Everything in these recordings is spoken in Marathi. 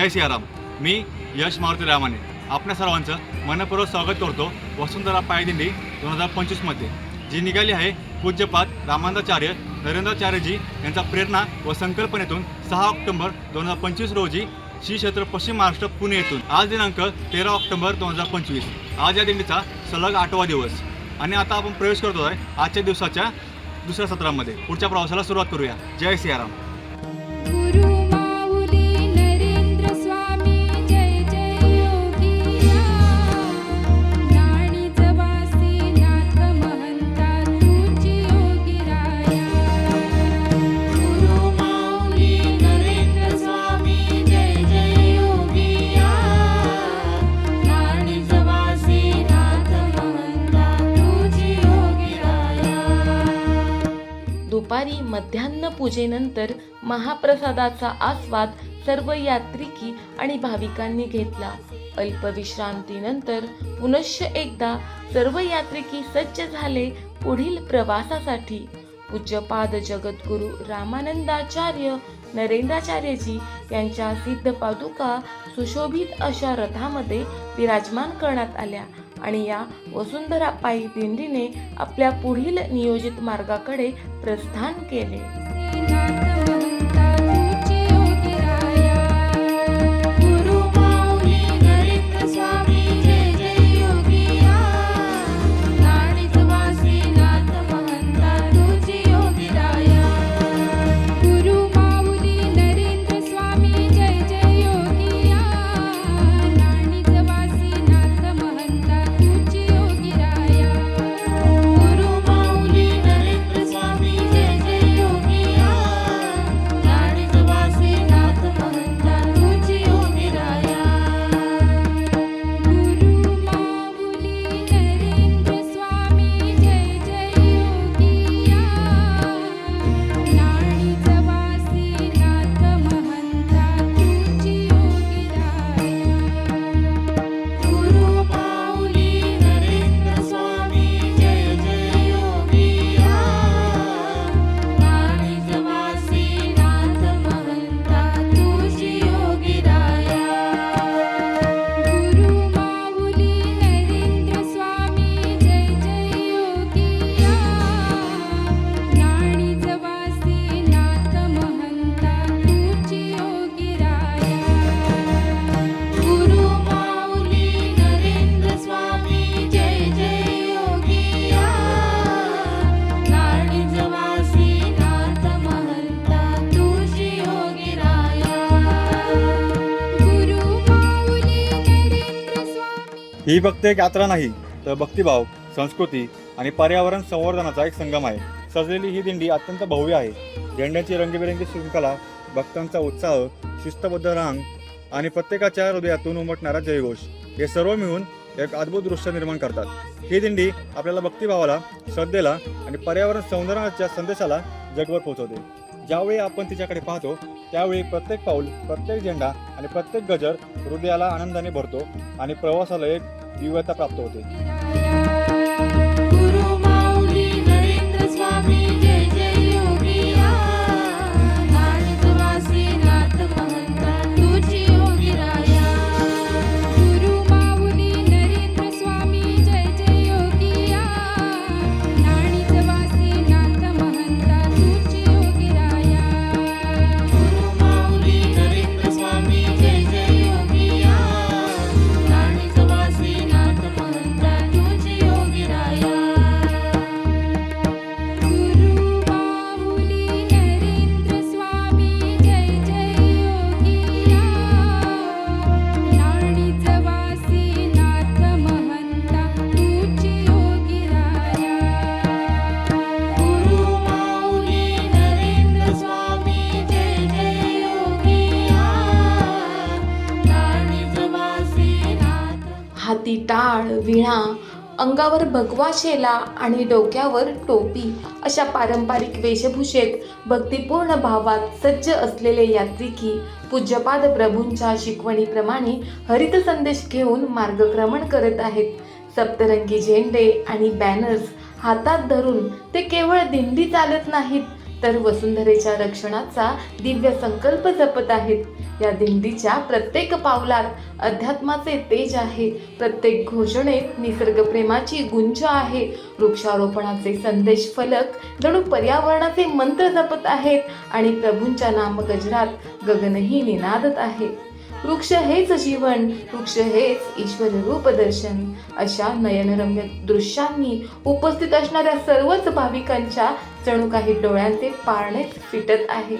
जय सियाराम. मी यश मारुती रामाने आपल्या सर्वांचं मनपूर्वक स्वागत करतो वसुंधरा पायदिंडी दोन हजार पंचवीसमध्ये जी निघाली आहे पूज्यपाद रामानंदाचार्य नरेंद्राचार्यजी यांचा प्रेरणा व संकल्पनेतून सहा ऑक्टोबर दोन हजार पंचवीस रोजी श्री क्षेत्र पश्चिम महाराष्ट्र पुणे येथून. आज दिनांक तेरा ऑक्टोबर दोन हजार पंचवीस. आज या दिंडीचा सलग आठवा दिवस. आणि आता आपण प्रवेश करतो आहे आजच्या दिवसाच्या दुसऱ्या सत्रामध्ये. पुढच्या प्रवासाला सुरुवात करूया. जय सियाराम. मध्यान्ह पूजेनंतर महाप्रसादाचा आस्वाद सर्व यात्रिकी आणि भाविकांनी घेतला. अल्पविश्रांतीनंतर पुनश्च एकदा सर्व यात्रिकी सज्ज झाले पुढील प्रवासासाठी. पूज्यपाद जगद्गुरु रामानंदाचार्य नरेंद्राचार्यजी यांच्या सिद्ध पादुका सुशोभित अशा रथामध्ये विराजमान करण्यात आल्या. आणि या वसुंधरा पायी दिंडीने आपल्या पुढील नियोजित मार्गाकडे प्रस्थान केले. ही फक्त एक यात्रा नाही तर भक्तिभाव संस्कृती आणि पर्यावरण संवर्धनाचा एक संगम आहे. सजलेली ही दिंडी अत्यंत भव्य आहे. झेंड्याची रंगीबेरंगी शृंखला भक्तांचा उत्साह शिस्तबद्ध रांग आणि प्रत्येकाच्या हृदयातून उमटणारा जयघोष हे सर्व मिळून एक अद्भुत दृश्य निर्माण करतात. ही दिंडी आपल्याला भक्तिभावाला श्रद्धेला आणि पर्यावरण संवर्धनाच्या संदेशाला जगभर पोहोचवते. ज्यावेळी आपण तिच्याकडे पाहतो त्यावेळी प्रत्येक पाऊल प्रत्येक झेंडा आणि प्रत्येक गजर हृदयाला आनंदाने भरतो आणि प्रवासाला एक 夕方かとで。टाळ विणा अंगावर भगवा शेला आणि डोक्यावर टोपी अशा पारंपरिक वेशभूषेत भक्तिपूर्ण भावात सज्ज असलेले यात्रिकी पूज्यपाद प्रभूंच्या शिकवणीप्रमाणे हरित संदेश घेऊन मार्गक्रमण करत आहेत. सप्तरंगी झेंडे आणि बॅनर्स हातात धरून ते केवळ दिंडी चालत नाहीत तर वसुंधरेच्या रक्षणाचा दिव्य संकल्प जपत आहेत. या दिंडीच्या प्रत्येक पावलात अध्यात्माचे तेज आहे. प्रत्येक घोषणेत निसर्गप्रेमाची गुंज आहे. वृक्षारोपणाचे संदेश फलक जणू पर्यावरणाचे मंत्र जपत आहेत आणि प्रभूंच्या नामगजरात गगनही निनादत आहे. वृक्ष हेच जीवन वृक्ष हेच ईश्वर रूप दर्शन. अशा नयनरम्य दृश्यांनी उपस्थित असणाऱ्या सर्वच भाविकांच्या जणू काही डोळ्यांचे पारणेच फिटत आहे.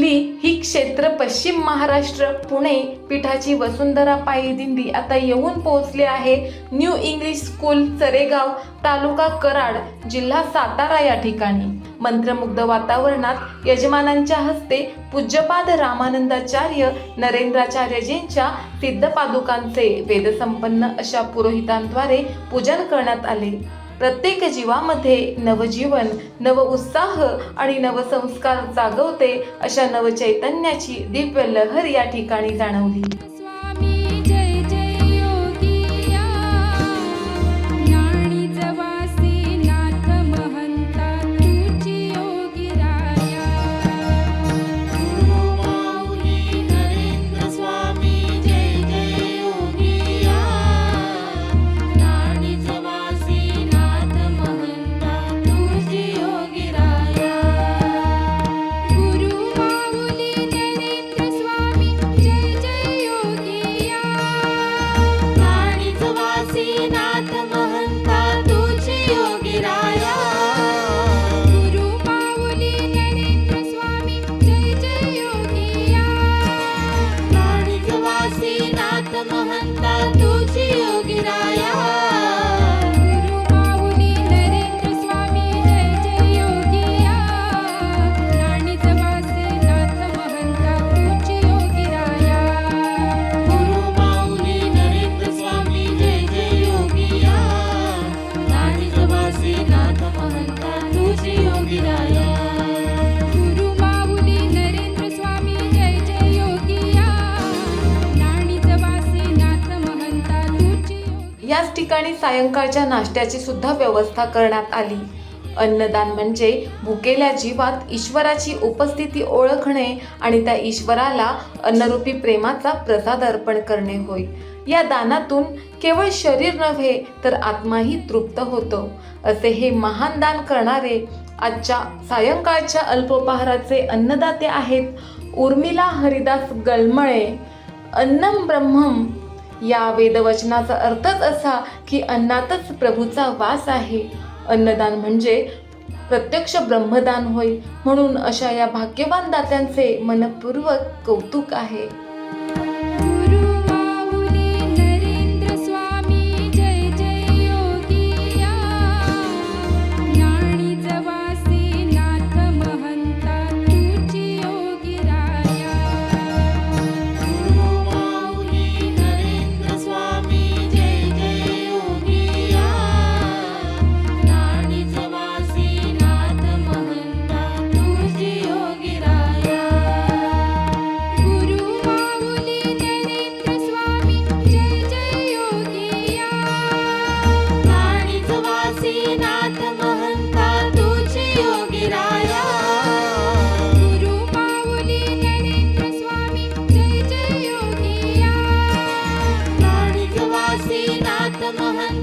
आपली ही क्षेत्र पश्चिम महाराष्ट्र पुणे पीठाची वसुंधरा पायी दिंडी आता येऊन पोहोचले आहे. न्यू इंग्लिश स्कूल चरेगाव तालुका कराड जिल्हा सातारा या ठिकाणी. मंत्रमुग्ध वातावरणात यजमानांच्या हस्ते पूज्यपाद रामानंदाचार्य नरेंद्राचार्यजींच्या सिद्धपादुकांचे वेदसंपन्न अशा पुरोहितांद्वारे पूजन करण्यात आले. प्रत्येक जीवामध्ये नवजीवन नव उत्साह आणि नवसंस्कार जागवते अशा नवचैतन्याची दिव्य लहर या ठिकाणी जाणवली. सायंकाळच्या नाश्त्याची सुद्धा व्यवस्था करण्यात आली. अन्नदान म्हणजे भुकेल्या जीवात ईश्वराची उपस्थिती ओळखणे आणि त्या ईश्वराला अन्नरूपी प्रेमाचा प्रसाद अर्पण करणे होय. या दानातून केवळ शरीर नव्हे तर आत्माही तृप्त होतो. असे हे महान दान करणारे आजच्या सायंकाळच्या अल्पोपहाराचे अन्नदाते आहेत उर्मिला हरिदास गलमळे. अन्नम ब्रह्मम या वेदवचनाचा अर्थच असा की अन्नातच प्रभूचा वास आहे. अन्नदान म्हणजे प्रत्यक्ष ब्रह्मदान होय. म्हणून अशा या भाग्यवान दात्यांचे मनपूर्वक कौतुक आहे.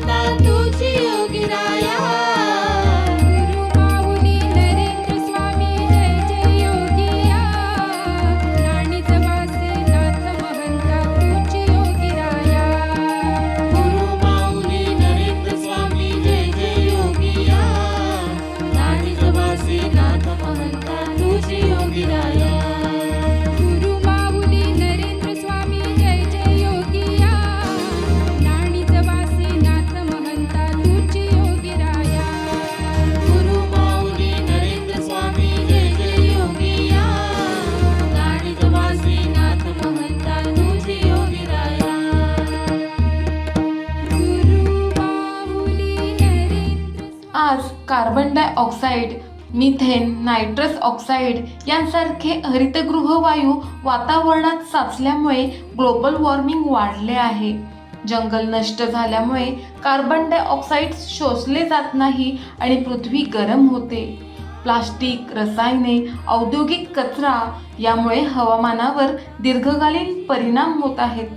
नाथ तुझी योगिराया ऑक्साईड मिथेन नायट्रस ऑक्साईड यांसारखे हरितगृह वायू वातावरणात साचल्यामुळे ग्लोबल वॉर्मिंग वाढले आहे. जंगल नष्ट झाल्यामुळे कार्बन डायऑक्साईड शोषले जात नाही आणि पृथ्वी गरम होते. प्लास्टिक रसायने औद्योगिक कचरा यामुळे हवामानावर दीर्घकालीन परिणाम होत आहेत.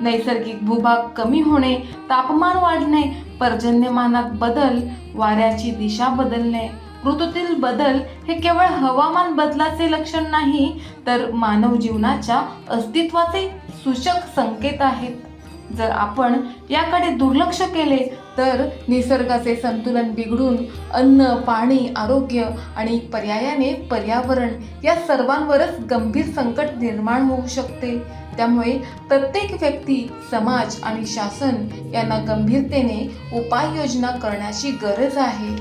नैसर्गिक भूभाग कमी होणे तापमान वाढणे पर्जन्यमानात बदल वाऱ्याची दिशा बदलणे ऋतूतील बदल हे केवळ हवामान बदलाचे लक्षण नाही तर मानव जीवनाच्या अस्तित्वाचे सूचक संकेत आहेत. जर आपण याकडे दुर्लक्ष केले तर निसर्गाचे संतुलन बिघडून अन्न पाणी आरोग्य आणि पर्यायाने पर्यावरण या सर्वांवरच गंभीर संकट निर्माण होऊ शकते. त्यामुळे प्रत्येक व्यक्ती समाज आणि शासन यांना गंभीरतेने उपाययोजना करण्याची गरज आहे.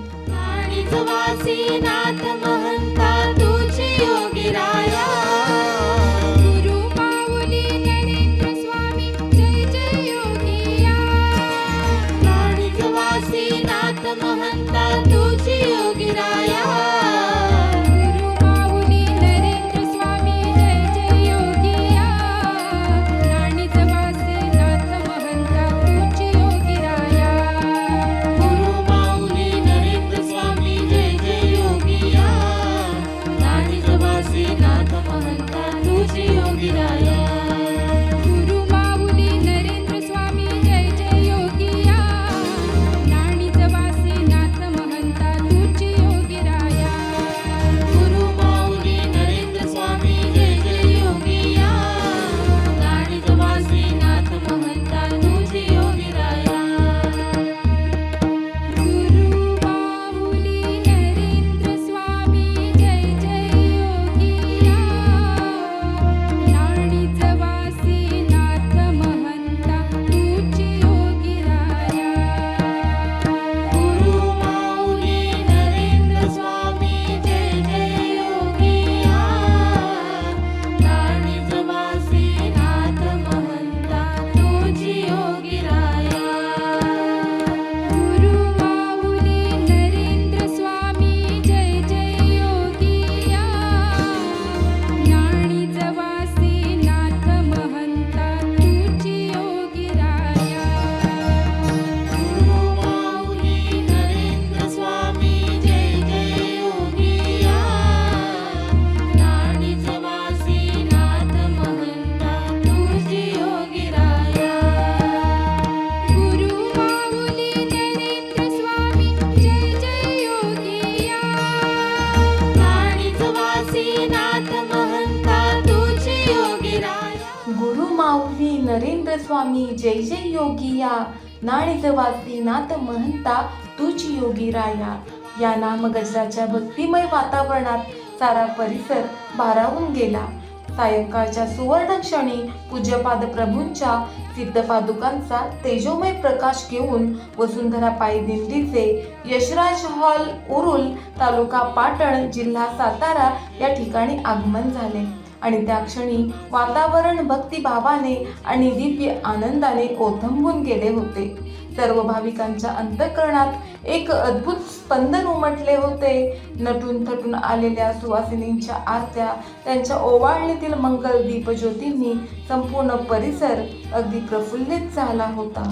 जय जय योगी या नाणीज वासी नाथ महंता तुझी योगी राया या नाम गजराच्या भक्तिमय वातावरणात सारा परिसर भारावून गेला सायंकाळच्या सुवर्ण क्षणी पूज्यपाद प्रभूंच्या सिद्धपादुकांचा तेजोमय प्रकाश घेऊन वसुंधरा पायी दिंडीचे यशराज हॉल उरुल तालुका पाटण जिल्हा सातारा या ठिकाणी आगमन झाले आणि त्या क्षणी वातावरण भक्तिभावाने आणि दिव्य आनंदाने ओथंबून गेले होते. सर्व भाविकांच्या अंतकरणात एक अद्भुत स्पंदन उमटले होते. नटून थटून आलेल्या सुवासिनींच्या आरत्या त्यांच्या ओवाळणीतील मंगल दीपज्योतींनी संपूर्ण परिसर अगदी प्रफुल्लित झाला होता.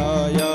योगी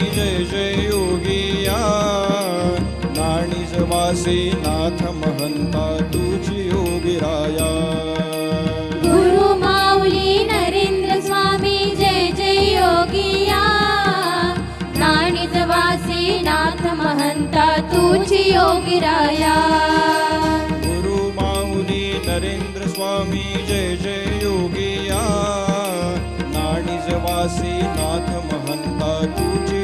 जय जय योगिया. नाणीज वासी नाथ महंता तुझी योगी राया. गुरु माऊली नरेंद्र स्वामी जय जय योगिया. नाणीजवासी नाथ महंता तुझी योगी राया. गुरु माऊली नरेंद्र स्वामी जय जय योगिया. नाणीज वासी नाथ महंता तुझी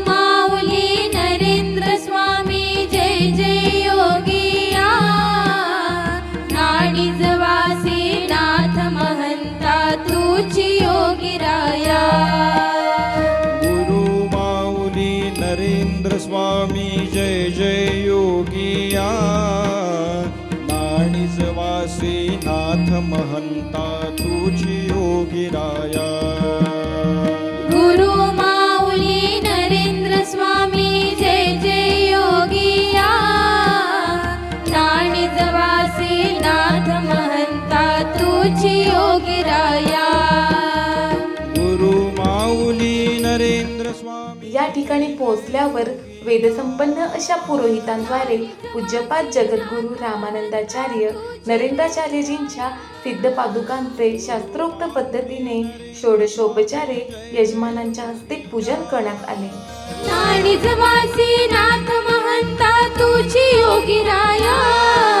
ठिकाणी पोहोचल्यावर वेदसंपन्न अशा पुरोहितांद्वारे पूज्यपाद जगद्गुरू रामानंदाचार्य नरेंद्राचार्यजींच्या सिद्ध पादुकांचे शास्त्रोक्त पद्धतीने षोडशोपचारे यजमानांच्या हस्ते पूजन करण्यात आले. योगी राया.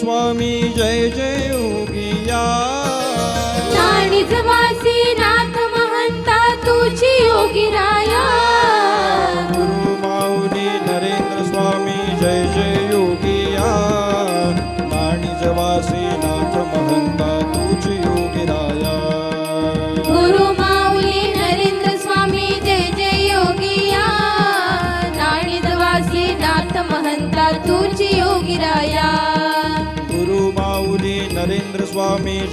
स्वामी जय जय योगिया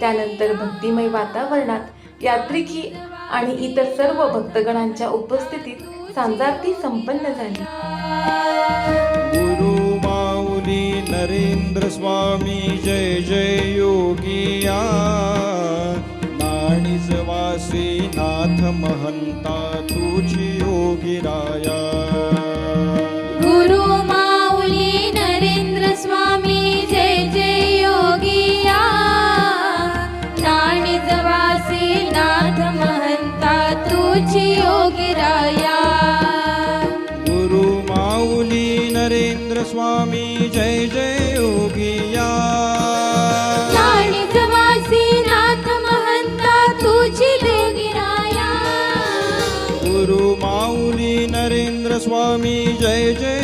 त्यानंतर भक्तिमय वातावरणात यात्रिकी आणि इतर सर्व भक्तगणांच्या उपस्थितीत सांजारती संपन्न झाली. गुरु माऊली नरेंद्र स्वामी जय जय योगिया नाणीच वासी नाथ महंता तुझी योगिराया स्वामी जय जय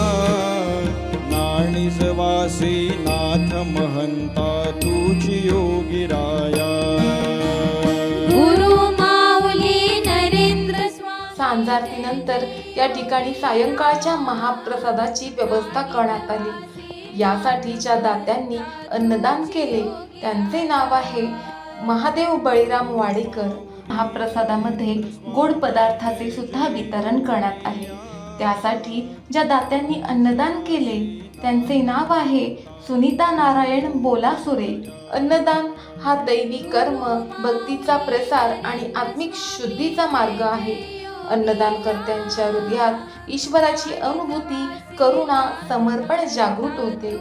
नाणिजवासी नाथ महंता तुझी योगिराया गुरु माऊली नरेंद्र स्वामी। सांजारतीनंतर या ठिकाणी सायंकाळच्या महाप्रसादाची व्यवस्था करण्यात आली. यासाठी ज्या दात्यांनी अन्नदान केले. त्यांचे नाव आहे महादेव बळीराम वाडेकर. महाप्रसादामध्ये गोड पदार्थाचे सुद्धा वितरण करण्यात आले. त्यासाठी ज्या दात्यांनी अन्नदान केले त्यांचे नाव आहे सुनीता नारायण बोलासुरे. अन्नदान हा दैवी कर्म भक्तीचा प्रसार आणि आत्मिक शुद्धीचा मार्ग आहे. अन्नदानकर्त्यांच्या हृदयात ईश्वराची अनुभूती करुणा समर्पण जागृत होते.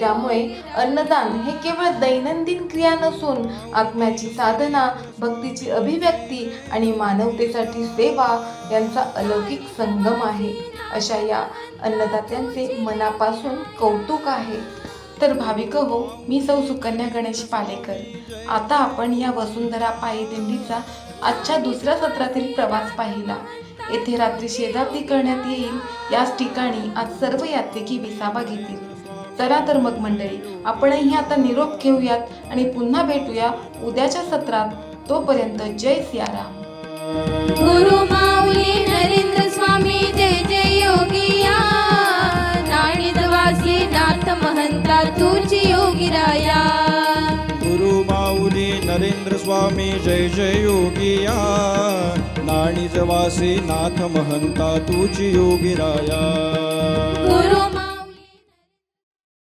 त्यामुळे अन्नदान हे केवळ दैनंदिन क्रिया नसून आत्म्याची साधना भक्तीची अभिव्यक्ती आणि मानवतेसाठी सेवा यांचा अलौकिक संगम आहे. अशा या अन्नदात्यांचे मनापासून कौतुक आहे. तर भाविक हो मी सौ सुकन्या गणेश पालेकर. आता आपण या वसुंधरा पायी दिंडीचा आजच्या दुसऱ्या सत्रातील प्रवास पाहिला. येथे रात्री शेजारती करण्यात येईल. याच ठिकाणी आज सर्व यात्रिकी विसावा घेतील. चला तर मग मंडळी आपणही आता निरोप घेऊयात आणि पुन्हा भेटूया उद्याच्या सत्रात. तोपर्यंत जय सियाराम. गुरु माऊली नरेंद्र स्वामी जय जय योगिया नाणिदवासी नाथ महंता तुझी योगिराया गुरु माऊली नरेंद्र स्वामी जय जय योगिया नाणिजवासी नाथ महंता तुझी योगिराया गुरु